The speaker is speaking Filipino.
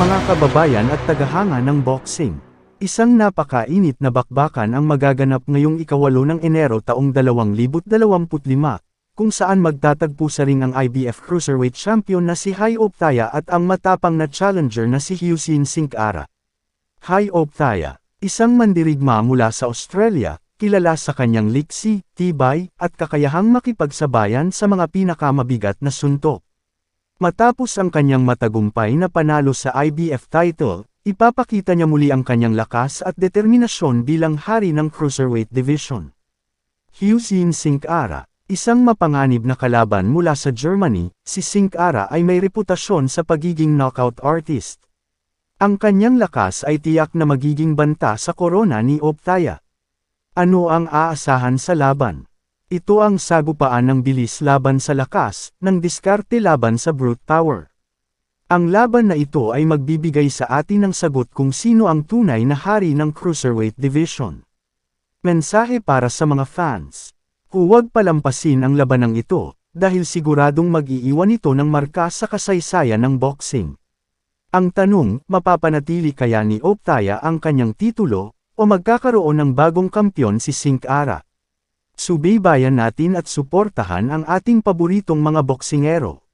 Mga kababayan at tagahanga ng boxing. Isang napakainit na bakbakan ang magaganap ngayong ikawalo ng Enero taong 2025, kung saan magtatagpo sa ring ang IBF Cruiserweight Champion na si Hai Optaya at ang matapang na challenger na si Hyusin Sinkara. Hai Optaya, isang mandirigma mula sa Australia, kilala sa kanyang liksi, tibay, at kakayahang makipagsabayan sa mga pinakamabigat na suntok. Matapos ang kanyang matagumpay na panalo sa IBF title, ipapakita niya muli ang kanyang lakas at determinasyon bilang hari ng Cruiserweight Division. Hyusin Sinkara, isang mapanganib na kalaban mula sa Germany, si Sinkara ay may reputasyon sa pagiging knockout artist. Ang kanyang lakas ay tiyak na magiging banta sa korona ni Optaya. Ano ang aasahan sa laban? Ito ang sagupaan ng bilis laban sa lakas, ng diskarte laban sa brute power. Ang laban na ito ay magbibigay sa atin ng sagot kung sino ang tunay na hari ng Cruiserweight Division. Mensahe para sa mga fans. Huwag palampasin ang labanang ito, dahil siguradong mag-iiwan ito ng marka sa kasaysayan ng boxing. Ang tanong, mapapanatili kaya ni Optaya ang kanyang titulo, o magkakaroon ng bagong kampyon si Sink Ara? Subaybayan natin at suportahan ang ating paboritong mga boksingero.